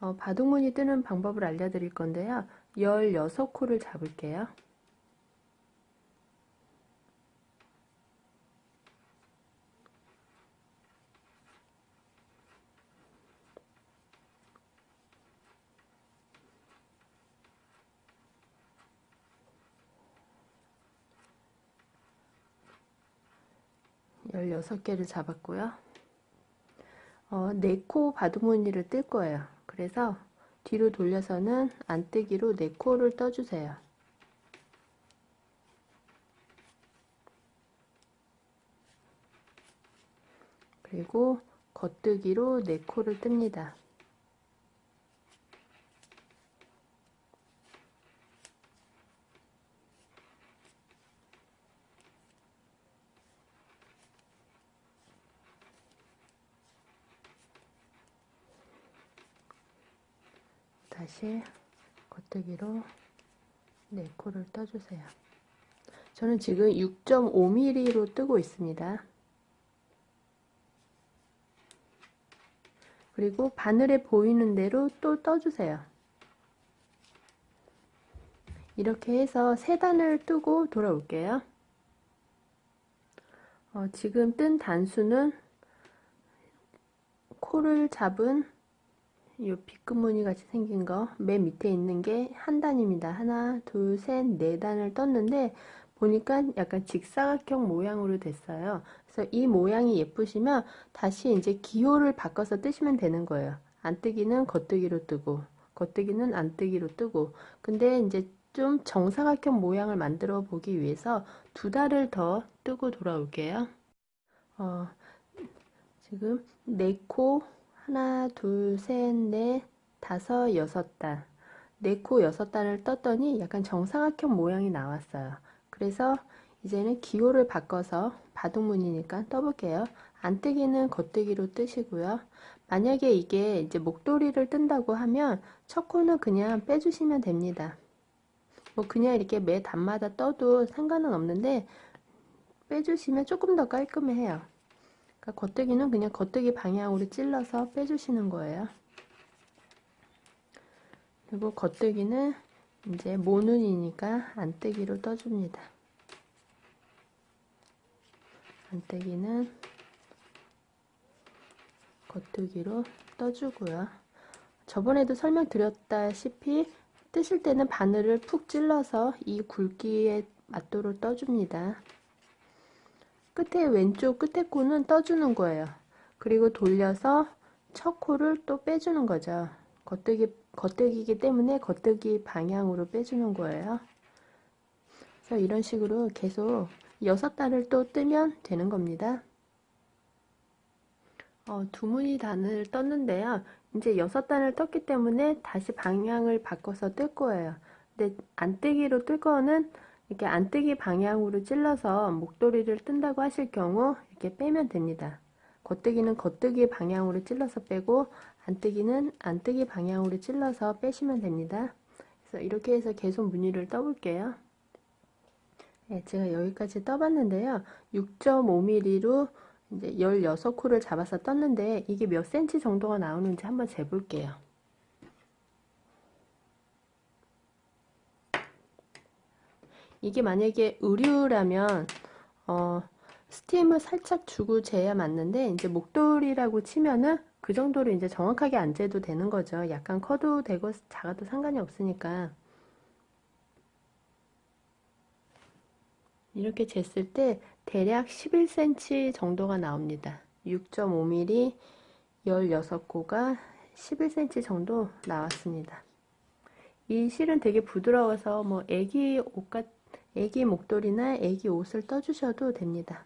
어, 바둑무늬 뜨는 방법을 알려드릴 건데요. 16코를 잡을게요. 열여섯 개를 잡았고요. 어, 4코 바둑무늬를 뜰 거예요. 그래서 뒤로 돌려서는 안뜨기로 4코를 떠주세요. 그리고 겉뜨기로 4코를 뜹니다. 다시 겉뜨기로 4코를 떠주세요. 저는 지금 6.5mm로 뜨고 있습니다. 그리고 바늘에 보이는 대로 또 떠주세요. 이렇게 해서 세 단을 뜨고 돌아올게요. 어, 지금 뜬 단수는 코를 잡은 이 B급 무늬 같이 생긴 거 맨 밑에 있는 게 한 단입니다. 하나, 둘, 셋, 네 단을 떴는데 보니까 약간 직사각형 모양으로 됐어요. 그래서 이 모양이 예쁘시면 다시 이제 기호를 바꿔서 뜨시면 되는 거예요. 안 뜨기는 겉뜨기로 뜨고 겉뜨기는 안 뜨기로 뜨고 근데 이제 좀 정사각형 모양을 만들어 보기 위해서 두 달을 더 뜨고 돌아올게요. 어, 지금 네코 하나, 둘, 셋, 넷, 다섯, 여섯 단. 네 코 여섯 단을 떴더니 약간 정사각형 모양이 나왔어요. 그래서 이제는 기호를 바꿔서 바둑무늬니까 떠볼게요. 안 뜨기는 겉뜨기로 뜨시고요. 만약에 이게 이제 목도리를 뜬다고 하면 첫 코는 그냥 빼주시면 됩니다. 뭐 그냥 이렇게 매 단마다 떠도 상관은 없는데 빼주시면 조금 더 깔끔해요. 그러니까 겉뜨기는 그냥 겉뜨기 방향으로 찔러서 빼주시는 거예요. 그리고 겉뜨기는 이제 모눈이니까 안뜨기로 떠줍니다. 안뜨기는 겉뜨기로 떠주고요. 저번에도 설명드렸다시피 뜨실 때는 바늘을 푹 찔러서 이 굵기에 맞도록 떠줍니다. 끝에 왼쪽 끝에 코는 떠주는 거예요. 그리고 돌려서 첫 코를 또 빼주는 거죠. 겉뜨기, 겉뜨기이기 때문에 겉뜨기 방향으로 빼주는 거예요. 그래서 이런 식으로 계속 여섯 단을 또 뜨면 되는 겁니다. 어, 두 무늬 단을 떴는데요. 이제 여섯 단을 떴기 때문에 다시 방향을 바꿔서 뜰 거예요. 근데 안 뜨기로 뜰 거는 이렇게 안뜨기 방향으로 찔러서 목도리를 뜬다고 하실 경우 이렇게 빼면 됩니다. 겉뜨기는 겉뜨기 방향으로 찔러서 빼고 안뜨기는 안뜨기 방향으로 찔러서 빼시면 됩니다. 그래서 이렇게 해서 계속 무늬를 떠볼게요. 네, 제가 여기까지 떠봤는데요. 6.5mm로 이제 16코를 잡아서 떴는데 이게 몇 센치 정도가 나오는지 한번 재볼게요. 이게 만약에 의류라면 어, 스팀을 살짝 주고 재야 맞는데 이제 목도리라고 치면은 그 정도로 이제 정확하게 안 재도 되는 거죠. 약간 커도 되고 작아도 상관이 없으니까 이렇게 쟀을 때 대략 11cm 정도가 나옵니다. 6.5mm 16코가 11cm 정도 나왔습니다. 이 실은 되게 부드러워서 뭐 애기 옷 같, 애기 목도리나 애기 옷을 떠주셔도 됩니다.